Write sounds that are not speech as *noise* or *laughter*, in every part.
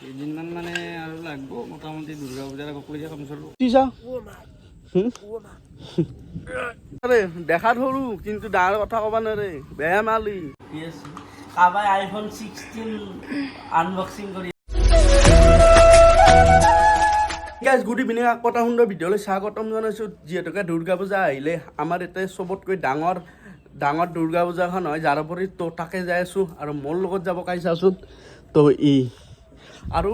কেইদিনমান মানে আৰু লাগব মোটামুটি দুৰ্গা পূজাৰ লৈকে কাম চলিব দিছা আরে দেখা ধরু কিন্তু ডাঙর কথা কবা না রে বেয়া মালি কাবাই আইফোন সিক্সটিন আনবক্সিং কৰি গাইজ গুড ইভিনিং আকৌ এটা সুন্দৰ ভিডিঅ'লৈ স্বাগতম জনাইছোঁ। যিহেতুকে দুৰ্গা পূজা আহিলে আমাৰ ইয়াতে চবতকৈ ডাঙৰ ডাঙৰ দুৰ্গা পূজাখন হয় যাৰ উপৰি তো তাকে যাই আছোঁ আৰু মোৰ লগত যাব কাইছাচোন তো ই আৰু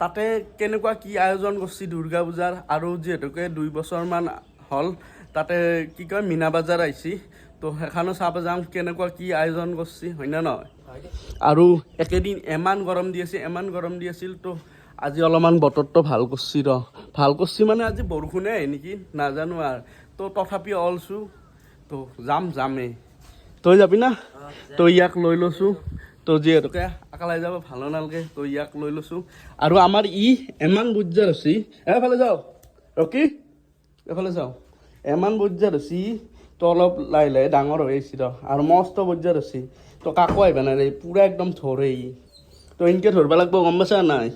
তাতে কেনেকুৱা কি আয়োজন কৰিছে দুৰ্গা পূজাৰ? আৰু যিহেতুকে দুই বছৰমান হ'ল তাতে কি কয় মীনা বজাৰ আহিছে। তো সেইখনো চাব যাওঁ কেনেকুৱা কি আয়োজন কৰিছে হয়নে নহয়? আৰু একেদিন ইমান গৰম দি আছে ইমান গৰম দি আছিল তো আজি অলপমান বতৰটো ভালো কৰিছে ৰ। ভালো কৰিছে মানে আজি বৰষুণে আহে নেকি নাজানো আৰু। তো তথাপি অলছোঁ তো যাম যামেই। তই যাবি না? তই ইয়াক লৈ লৈছোঁ। তো যিহেতুকে একেলাই যাব ভালো নালাগে তো ইয়াক লৈ লৈছোঁ। আৰু আমাৰ ই ইমান বুজ্জাৰ হৈছে এফালে যাওঁ ৰকি। এফালে যাওঁ। ইমান বজ্জাৰ হৈছে ই তো অলপ লাহে লাহে ডাঙৰ হৈ আহিছে ৰ। আৰু মস্ত বজ্জাৰ হৈছে তো কাকো আহিবা ৰে পূৰা একদম ধৰে ই। তো এনেকৈ ধৰিব লাগিব গম পাইছা নাই?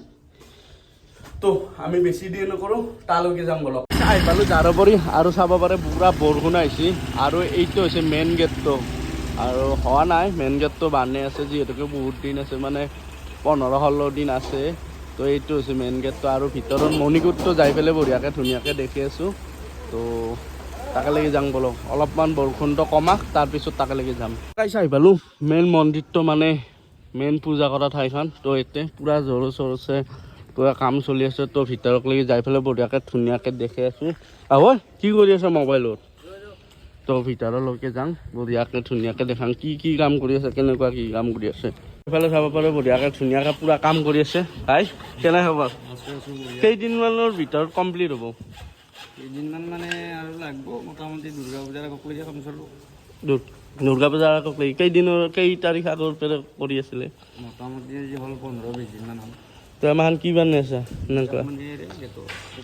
তো আমি বেছি দেৰি নকৰোঁ তালৈকে যাম বলক আহি পালোঁ জাৰবাৰী আৰু চাব পাৰে পূৰা বৰষুণ আহিছে। আৰু এইটো হৈছে মেইন গেটটো আৰু হোৱা নাই মেইন গেটটো বান্ধি আছে, যিহেতুকে বহুত দিন আছে মানে পোন্ধৰ, ষোল্ল দিন আছে। তো এইটো হৈছে মেইন গেটটো আৰু ভিতৰত মণিকূটটো যাই পেলাই বঢ়িয়াকৈ, ধুনীয়াকৈ দেখি আছোঁ। তো তাকে লাগি যাম বলক অলপমান বৰষুণটো কমাক, তাৰপিছত তাকে লাগি যাম। কাইছে আহি পালোঁ মেইন মন্দিৰটো মানে মেইন পূজা কৰা ঠাইখন। তো এতিয়া পূৰা জোৰ চোৰ আছে, পূৰা কাম চলি আছে। তো ভিতৰলৈকে যাই পেলাই বঢ়িয়াকৈ, ধুনীয়াকৈ দেখি আছোঁ। আহ, কি কৰি আছে মোবাইলত তো ভিতৰলৈকে যাওঁ বঢ়িয়াকৈ ধুনীয়াকৈ দেখাম কি কি কাম কৰি আছে কেনেকুৱা কি কাম কৰি আছে। এইফালে চাব পাৰে বঢ়িয়াকৈ ধুনীয়াকৈ পূৰা কাম কৰি আছে। হাই কেনে খবৰ কেইদিনমানৰ ভিতৰত কমপ্লিট হ'ব? কেইদিনমান মানে আৰু লাগব মোটামুটি দুৰ্গা পূজাৰ আগত লৈকে কাম দুৰ- দুৰ্গা পূজাৰ আগত লৈ কেইদিনৰ কেই তাৰিখ আগৰ পৰা কৰি আছিলে? মোটামুটি হ'ল পোন্ধৰ বিছ দিনমান হ'ল। তো আমাখন কি বান্ধি আছে?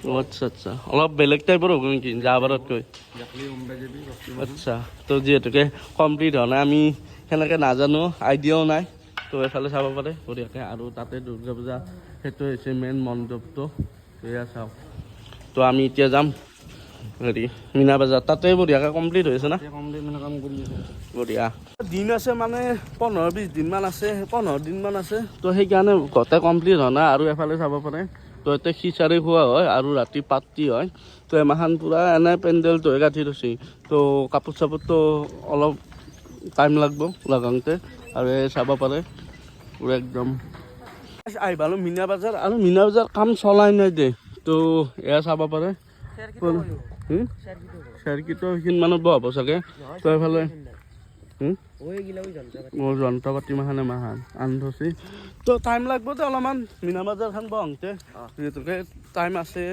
অ' আচ্ছা আচ্ছা। অলপ বেলেগ টাইপৰ হ'ব নেকি? যাবাৰতকৈ আচ্ছা তো যিহেতুকে কমপ্লিট হোৱা নাই, আমি সেনেকৈ নাজানো আইডিয়াও নাই। তো এফালে চাব পাৰে, বঢ়িয়াকৈ। আৰু তাতে দুৰ্গা পূজা, সেইটো হৈছে মেইন মণ্ডপটো। এয়া চাওক তো আমি এতিয়া যাম। হেৰি মীনা বজাৰ তাতে বঢ়িয়াকৈ কমপ্লিট হৈছে না? মানে বঢ়িয়া। দিন আছে মানে পোন্ধৰ বিছ দিনমান আছে পোন্ধৰ দিনমান আছে। তো সেইকাৰণে গোটেই কমপ্লিট হোৱা নাই আৰু এফালে চাব পাৰে। তো এতিয়া খিচাৰি খোৱা হয় আৰু ৰাতি পাৰ্টি হয়। তো এমাখান পূৰা এনে পেণ্ডেলটোহে গাঁঠি থৈছে। তো কাপোৰ চাপোৰটো অলপ টাইম লাগব লগাওঁতে। আৰু এই চাব পাৰে। পূৰা একদম। আহি পালোঁ মীনা বজাৰ। আৰু মীনা বজাৰ কাম চলাই নাই দে। তো এয়া চাব পাৰে। হুম? সেইখিনি মানত বহাব চাগে। তো এইফালে হুম? মোৰ যন্ত্ৰ পাতি। মাখানে মাখান আনি থৈছে তো টাইম লাগব দে অলপমান। মীনা বজাৰখন বহওঁতে যিহেতুকে টাইম আছে।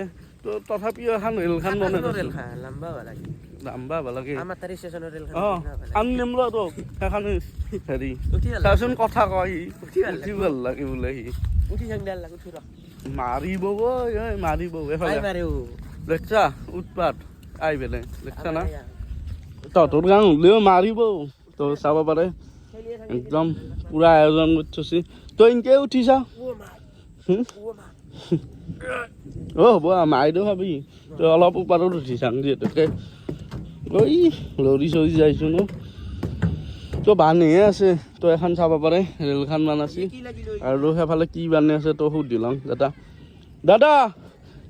তো তথাপিও এখন ৰেলখন বনাই লাম্বা হ'ব লাগে। অঁ আনি নিম ৰ তোক সেইখন হেৰি। চাচোন কথা কয় উঠি ভালো লাগে। বোলে সি মাৰিব ঐ ঐ মাৰিব এইফালে। দেখছা উৎপাত আহি পেলাই দেখছা না তহঁতৰ গান হ'লেও মাৰিব তো চাব পাৰে একদম পুৰা আয়োজন কৰি থৈছে তই উঠিছা হুম? অ' হ'ব আৰু মাৰি ভাবি তই অলপ ওপৰত উঠি চাং যিহেতুকে ঐ লৰি চৰি যাইছোঁ ন তো বান্ধিহে আছে তই এখন চাব পাৰে ৰেলখন মান আছে আৰু সেইফালে কি বান্ধি আছে তই সুধি লওঁ দাদা দাদা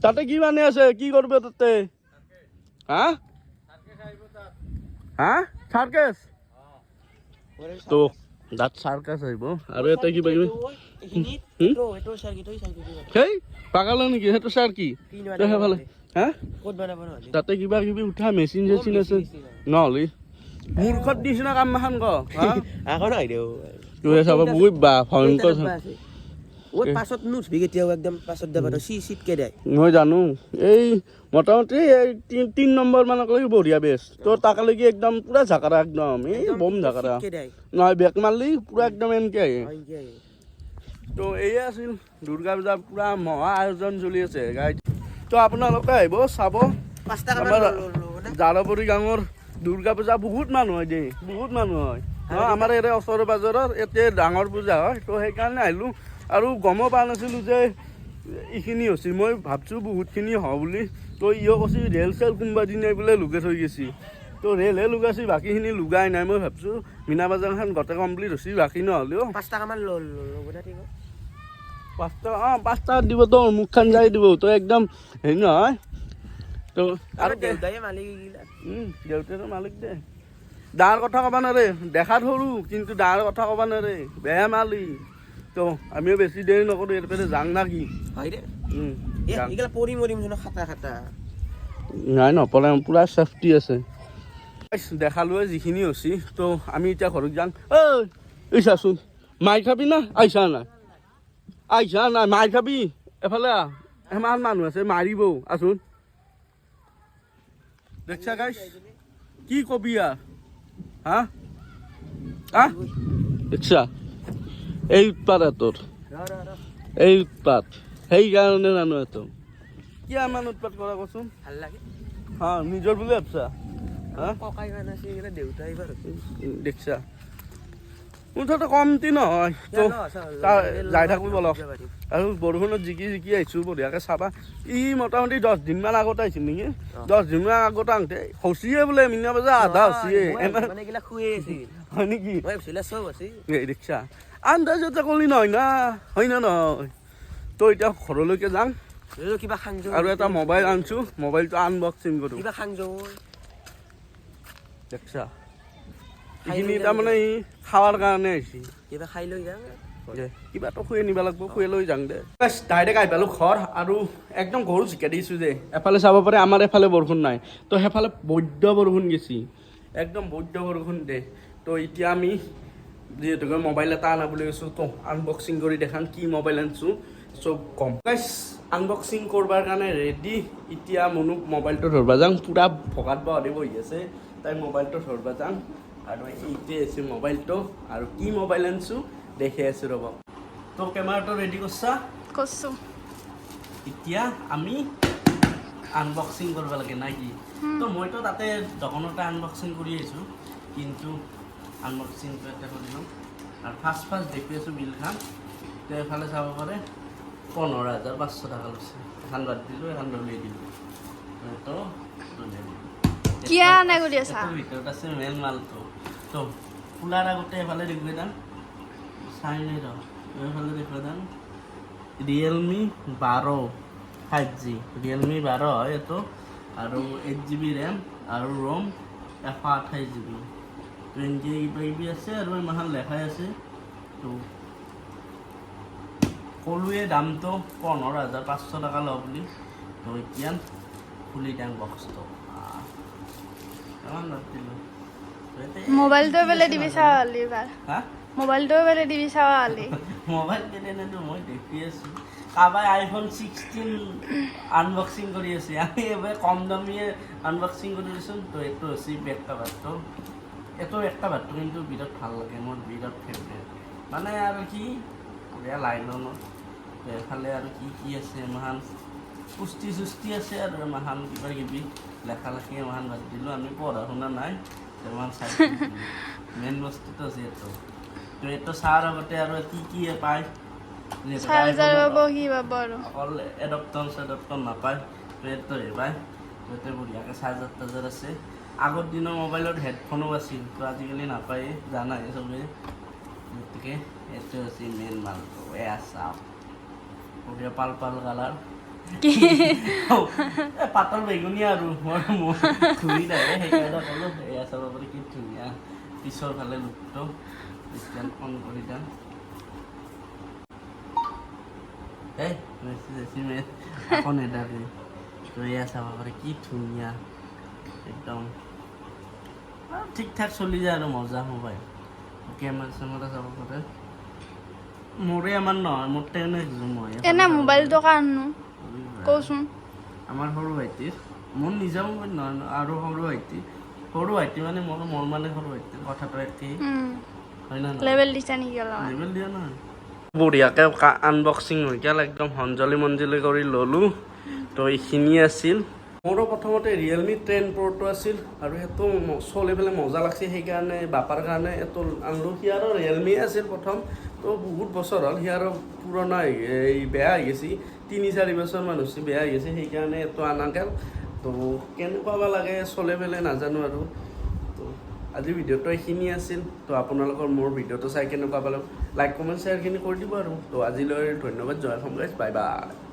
তাতে কি বান্ধি আছে? কি কৰিব তাতে? হা হা চাৰ্কাছ তো তাত চাৰ্কাছ আহিব আৰু এটা কিবা কিবি সেই পাগাল নেকি? সেইটো চাৰ কি? সেইফালে হা তাতে কিবা কিবি উঠা মেচিন চেচিন আছে? নহ'লে মূৰ্খত দিছিনা কাম এখন ক হা? *laughs* তোৰে চাব বহুত বা ভয়ংকৰ পাছত নুঠবি কেতিয়াও একদম পাছত দেবা চি চিটকে দে মই জানো। এই মোটামুটি এই তিন তিন নম্বৰ মানকলৈকে বঢ়িয়া বেছ তো তাকালৈকে একদম পুৰা ঝাকাৰা একদম। এই বম চিটকে নহয় বেক মাৰলি পুৰা একদম এনেকৈ। আহে তো এয়ে আছিল দুৰ্গা পূজা পুৰা মহা আয়োজন চলি আছে গাইড তো আপোনালোকে আহিব চাব। আমাৰ জাৰবাৰী গাঁৱৰ দুৰ্গা পূজা বহুত মানুহ হয় দেই বহুত মানুহ হয়। আমাৰ ইয়াতে ওচৰে পাজৰৰ ইয়াতে ডাঙৰ পূজা হয় তো সেইকাৰণে আহিলোঁ। আৰু গমো পোৱা নাছিলোঁ যে এইখিনি হৈছে মই ভাবছোঁ বহুতখিনি হয় বুলি। তো ইও কৈছে ৰেল চেল কোনোবা দিনাই বোলে লুকাই থৈ গৈছে। তো ৰেলহে লুকাইছে বাকীখিনি লুকাই নাই। মই ভাবছোঁ মীনা বজাৰখন গোটেই কমপ্লিট হৈছে বাকী নহ'লেও। পাঁচ টকামান পাঁচটা অঁ পাঁচটা দিব তো মুখখন যাই দিব। তো একদম হেৰি নহয়। তো আৰু দেউতাই মালিক দে। দাৰ কথা ক'ব নোৱাৰে দেখাত সৰু কিন্তু দাৰ কথা ক'ব নোৱাৰে বেয়া মালিক তো আমিও বেছি দেৰি নকৰোঁ ইয়াৰ পৰা যাং না কি হয় দে। উম, এইগিলা পৰি মৰিম খাটা খাটা। নাই নপৰে পূৰা চেফটি আছে। দেখালোৱে যিখিনি হৈছে তো আমি এতিয়া ঘৰত যাং ঐ চাচোন মাৰ খাবি না? আহিছা নাই? আহিছা নাই মাৰ খাবি। এফালে ইমান মানুহ আছে মাৰিব। আছোন দেখছা গাইছ কি কবি হা? হা দেখছা। এই উৎপাত ৰ এই উৎপাত সেইকাৰণে জানো এটো কিয় ইমান উৎপাত কৰা কচোন ভালো লাগে। হা নিজৰ বুলি ভাবছা ককাই কান আছে এইগিলা দেউতা এইবাৰ দেখছা। মুঠতে কমতি নহয় যাই থাকোঁ বলক আৰু বৰষুণত জিকি জিকি আহিছোঁ বঢ়িয়াকৈ চাবা। ই মোটামুটি দহ দিনমান আগত আহিছিল নেকি? দহ দিনমান আগত আহোঁতে হৈছিয়ে বোলে মিনা বজাৰ আধা হৈছিয়ে হয় নেকি এই দেখছা আন্দাজতে ক'লি নহয় না হয় না নহয় তো এতিয়া ঘৰলৈকে যাম। কিবা খাংজো আৰু এটা মোবাইল আনছোঁ মোবাইলটো আনবক্সিং কৰোঁ। কিবা খাংজো দেখছা এইখিনি তাৰমানে খাৱাৰ কাৰণে আহিছে। কিবা খাই লৈ যাম। দে কিবা এটা খুৱাই নিব লাগিব খুৱাই লৈ যাং দে। ডাইৰেক্ট আহি পালোঁ ঘৰ আৰু একদম ঘৰো জিকাই দিছোঁ যে। এফালে চাব পাৰে আমাৰ এফালে বৰষুণ নাই। তো সেইফালে বৈদ্য বৰষুণ গেছি। একদম বৈদ্য বৰষুণ দে। তো এতিয়া আমি যিহেতুকে মোবাইল এটা আনা বুলি কৈছোঁ তো আনবক্সিং কৰি দেখাম কি মোবাইল আনিছোঁ চব কম। গাইছ আনবক্সিং কৰবাৰ কাৰণে ৰেডি এতিয়া মনুক মোবাইলটো ধৰবা যাওঁ পূৰা ভগাত বাহৰি বহি আছে তাই মোবাইলটো ধৰবা যাওঁ আৰু এইটোৱে আছে মোবাইলটো আৰু কি মোবাইল আনিছোঁ দেখি আছোঁ ৰ'ব। তো কেমেৰাটো ৰেডি কৰছা? কচু এতিয়া আমি আনবক্সিং কৰিব লাগে না কি? তো মইতো তাতে দোকানতে আনবক্সিং কৰি আহিছোঁ কিন্তু আনবক্সিংটো এটা কৰি লওঁ আৰু ফাৰ্ষ্ট ফাৰ্ষ্ট দেখি আছোঁ বিলখন তো এফালে চাব পাৰে পোন্ধৰ হাজাৰ পাঁচশো টকা লৈছে এখন বাদ দিলোঁ এখন উলিয়াই দিলোঁ। তো উলিয়াই দিলোঁ কৰি আছা? ভিতৰত আছে মেইন মালটো তো। খোলাৰ আগতে এফালে দেখুৱাই দাম চাই নাই ৰ এইফালে দেখুৱাই দাম ৰিয়েলমি বাৰ ফাইভ জি ৰিয়েলমি বাৰ হয় এইটো আৰু এইট জি বি ৰেম আৰু ৰম এশ আঠাইছ জি বি কিবা কিবি আছে আৰু ইমান লেখাই আছে। তো ক'লোৱে দামটো পোন্ধৰ হাজাৰ পাঁচশো টকা লওঁ বুলি। তো এতিয়া খুলি দিওঁ বক্সটো কিমান দাম এতিয়া- মোবাইলটো বোলে দিবি চাৱা হ'লি এবাৰ। মোবাইলটো বোলে দিবি চাৱা হ'লি মোবাইল কেনেটো মই দেখি আছোঁ। কাৰোবাই আইফোন ছিক্সটিন আনবক্সিং কৰি আছে। আমি এবাৰ কম দামীয়ে আনবক্সিং কৰি দিছোঁ তো এইটো হৈছে বেক কাভাৰটো এইটো বেক কাভাৰটো কিন্তু বিৰাট ভালো লাগে মোৰ বিৰাট ফেভৰেট মানে আৰু কি বেয়া লাইলনত তো এফালে আৰু কি কি আছে এমাহান পুষ্টি চুষ্টি আছে আৰু এমাহান কিবা কিবি লেখা লেখি এমাহান বাদ দিলোঁ আমি পঢ়া শুনা নাই এমাহান চাই মেইন বস্তুটো আছে এইটো। তো এইটো চাৰ আগতে আৰু কি কি পায় অকল এডপ্টন চেডপ্টন নাপায় তো এইটোহে পায়। ইয়াতে বঢ়িয়াকৈ চাৰ্জাৰ টাৰ্জাৰ আছে। আগৰ দিনৰ মোবাইলত হেডফোনো আছিল তো আজিকালি নাপায়েই জানাই চবেই গতিকে এইটো হৈছে মেইন মালটো এয়া চাওক পাল পাল কালাৰ। পাতল বেগুনীয়া আৰু মই মোৰ ঘূৰি সেইকাৰণে ক'লোঁ এয়া চাব পাৰি কি ধুনীয়া। পিছৰ ফালে লুকটো ষ্টেণ্ড অন কৰি যাম। এই মেচি চেচি মে আকৌ নেদাকে তো এয়া চাব পাৰি কি ধুনীয়া। একদম। ঠিক ঠাক চলি যায় আৰু মজা মোবাইল কেমেৰা চেমেৰা চাব পাৰে। মোৰে আমাৰ নহয় মোৰ টেনে হয় এনে মোবাইলটো আমাৰ সৰু ভাইটিৰ মোৰ নিজা মোবাইল নহয় আৰু সৰু ভাইটি। সৰু ভাইটি মানে মোৰ মোৰ মানে সৰু ভাইটিৰ কথাটো একেই। হয় না নহয়? লেবেল দিছা নেকি অলপমান? লেবেল দিয়া নাই বঢ়িয়াকৈ আনবক্সিং হৈ গ'ল একদম সঞ্জলি মঞ্জলি কৰি ল'লোঁ। তো এইখিনি আছিল। মোৰো প্ৰথমতে ৰিয়েলমি টেন প্ৰ'টো আছিল আৰু সেইটো চলি পেলাই মজা লাগছে সেইকাৰণে, বাপাৰ কাৰণে এইটো সি আৰু ৰিয়েলমিয়ে আছিল প্ৰথম। তো বহুত বছৰ হ'ল, সি আৰু পুৰণা এই বেয়া হৈ গৈছে। তিনি, চাৰি বছৰমান হৈছে, বেয়া হৈ গৈছে, সেইকাৰণে এইটো আনা গ'ল। তো কেনেকুৱা বা লাগে চলে পেলাই নাজানো আৰু। তো আজি ভিডিঅ'টো এইখিনি আছিল। তো আপোনালোকৰ মোৰ ভিডিঅ'টো চাই কেনেকুৱা পালে লাইক কমেণ্ট শ্বেয়াৰখিনি কৰি দিব আৰু। তো আজিলৈ ধন্যবাদ, জয় গাইজ বাই বাই